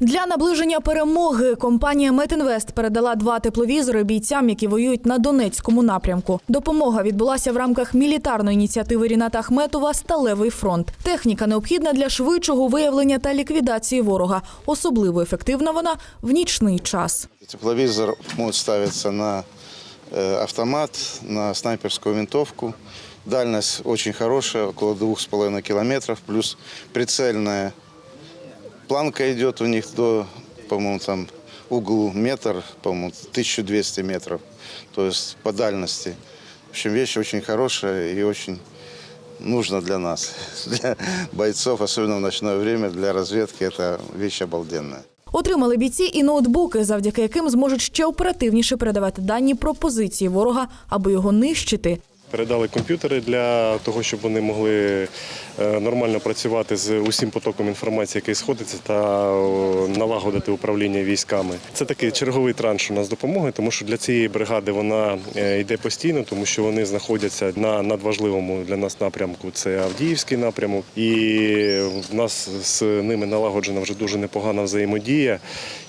Для наближення перемоги компанія Метінвест передала два тепловізори бійцям, які воюють на Донецькому напрямку. Допомога відбулася в рамках мілітарної ініціативи Ріната Ахметова Сталевий фронт. Техніка необхідна для швидшого виявлення та ліквідації ворога. Особливо ефективна вона в нічний час. Тепловизор может ставиться на э, автомат, на снайперскую винтовку. Дальность очень хорошая, около двух с половиной километров, плюс прицельная планка идет у них до, по-моему, там угол метр, по-моему, 1200 метров, то есть по дальности. В общем, вещь очень хорошая и очень нужна для нас, для бойцов, особенно в ночное время, для разведки. Это вещь обалденная. Отримали бійці і ноутбуки, завдяки яким зможуть ще оперативніше передавати дані про позиції ворога, аби його нищити. Передали комп'ютери для того, щоб вони могли нормально працювати з усім потоком інформації, який сходиться, та налагодити управління військами. Це такий черговий транш у нас допомоги, тому що для цієї бригади вона е, йде постійно, тому що вони знаходяться на надважливому для нас напрямку. Це Авдіївський напрямок, і в нас з ними налагоджена вже дуже непогана взаємодія.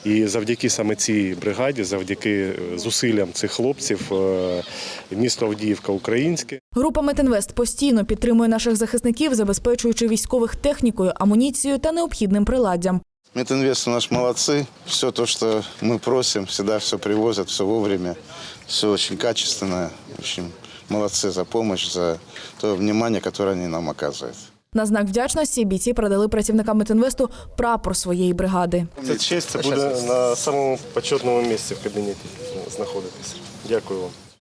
І завдяки саме цій бригаді, завдяки зусиллям цих хлопців, е, місто Авдіївка українське. Група Метинвест постійно підтримує наших захисників, забезпечуючи військових технікою, амуніцією та необхідним приладдям. Метинвест у нас молодцы. Все то, что мы просим, всегда все привозят, все вовремя. Все очень качественно. В общем, молодцы за помощь, за то внимание, которое они нам оказывают. На знак вдячності бійці передали працівникам Метинвесту прапор своєї бригади. Це честь, це буде на самому почетному місці в кабінеті знаходитися. Дякую вам.